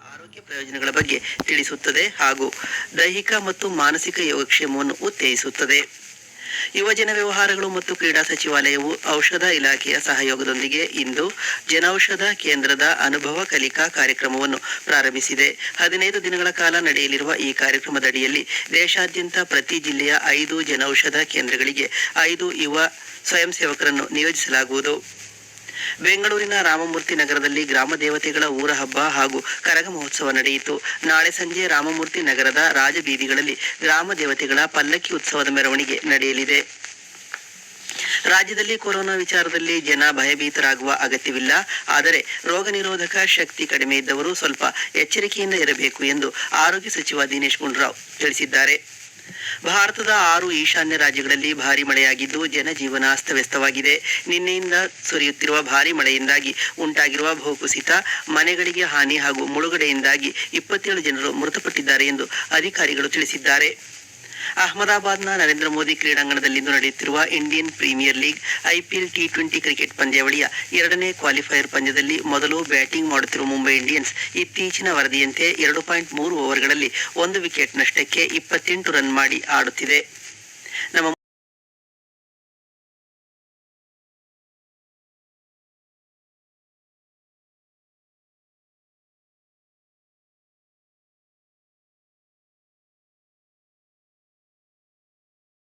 ಆರೋಗ್ಯ ಪ್ರಯೋಜನಗಳ ಬಗ್ಗೆ ತಿಳಿಸುತ್ತದೆ ಹಾಗೂ ದೈಹಿಕ ಮತ್ತು ಮಾನಸಿಕ ಯೋಗಕ್ಷೇಮವನ್ನು ಉತ್ತೇಜಿಸುತ್ತದೆ. ಯುವಜನ ವ್ಯವಹಾರಗಳು ಮತ್ತು ಕ್ರೀಡಾ ಸಚಿವಾಲಯವು ಔಷಧ ಇಲಾಖೆಯ ಸಹಯೋಗದೊಂದಿಗೆ ಇಂದು ಜನೌಷಧ ಕೇಂದ್ರದ ಅನುಭವ ಕಲಿಕಾ ಕಾರ್ಯಕ್ರಮವನ್ನು ಪ್ರಾರಂಭಿಸಿದೆ. ಹದಿನೈದು ದಿನಗಳ ಕಾಲ ನಡೆಯಲಿರುವ ಈ ಕಾರ್ಯಕ್ರಮದಡಿಯಲ್ಲಿ ದೇಶಾದ್ಯಂತ ಪ್ರತಿ ಜಿಲ್ಲೆಯ ಐದು ಜನೌಷಧ ಕೇಂದ್ರಗಳಿಗೆ ಐದು ಯುವ ಸ್ವಯಂ ಸೇವಕರನ್ನು ನಿಯೋಜಿಸಲಾಗುವುದು. ಬೆಂಗಳೂರಿನ ರಾಮಮೂರ್ತಿ ನಗರದಲ್ಲಿ ಗ್ರಾಮ ದೇವತೆಗಳ ಊರ ಹಬ್ಬ ಹಾಗೂ ಕರಗ ಮಹೋತ್ಸವ ನಡೆಯಿತು. ನಾಳೆ ಸಂಜೆ ರಾಮಮೂರ್ತಿ ನಗರದ ರಾಜಬೀದಿಗಳಲ್ಲಿ ಗ್ರಾಮ ದೇವತೆಗಳ ಪಲ್ಲಕ್ಕಿ ಉತ್ಸವದ ಮೆರವಣಿಗೆ ನಡೆಯಲಿದೆ. ರಾಜ್ಯದಲ್ಲಿ ಕೊರೋನಾ ವಿಚಾರದಲ್ಲಿ ಜನ ಭಯಭೀತರಾಗುವ ಅಗತ್ಯವಿಲ್ಲ. ಆದರೆ ರೋಗ ನಿರೋಧಕ ಶಕ್ತಿ ಕಡಿಮೆ ಇದ್ದವರು ಸ್ವಲ್ಪ ಎಚ್ಚರಿಕೆಯಿಂದ ಇರಬೇಕು ಎಂದು ಆರೋಗ್ಯ ಸಚಿವ ದಿನೇಶ್ ಗುಂಡೂರಾವ್ ತಿಳಿಸಿದ್ದಾರೆ. ಭಾರತದ ಆರು ಈಶಾನ್ಯ ರಾಜ್ಯಗಳಲ್ಲಿ ಭಾರಿ ಮಳೆಯಾಗಿದ್ದು ಜನಜೀವನ ಅಸ್ತವ್ಯಸ್ತವಾಗಿದೆ. ನಿನ್ನೆಯಿಂದ ಸುರಿಯುತ್ತಿರುವ ಭಾರಿ ಮಳೆಯಿಂದಾಗಿ ಉಂಟಾಗಿರುವ ಭೂಕುಸಿತ, ಮನೆಗಳಿಗೆ ಹಾನಿ ಹಾಗೂ ಮುಳುಗಡೆಯಿಂದಾಗಿ ಇಪ್ಪತ್ತೇಳು ಜನರು ಮೃತಪಟ್ಟಿದ್ದಾರೆ ಎಂದು ಅಧಿಕಾರಿಗಳು ತಿಳಿಸಿದ್ದಾರೆ. ಅಹಮದಾಬಾದ್ನ ನರೇಂದ್ರ ಮೋದಿ ಕ್ರೀಡಾಂಗಣದಲ್ಲಿಂದು ನಡೆಯುತ್ತಿರುವ Indian premier league IPL T twenty cricket ಪಂದ್ಯಾವಳಿಯ ಎರಡನೇ ಕ್ವಾಲಿಫೈಯರ್ ಪಂದ್ಯದಲ್ಲಿ ಮೊದಲು ಬ್ಯಾಟಿಂಗ್ ಮಾಡುತ್ತಿರುವ ಮುಂಬೈ ಇಂಡಿಯನ್ಸ್ ಇತ್ತೀಚಿನ ವರದಿಯಂತೆ ಎರಡು ಪಾಯಿಂಟ್ ಮೂರು ಓವರ್ಗಳಲ್ಲಿ ಒಂದು ವಿಕೆಟ್ ನಷ್ಟಕ್ಕೆ ಇಪ್ಪತ್ತೆಂಟು ರನ್ ಮಾಡಿ ಆಡುತ್ತಿದೆ.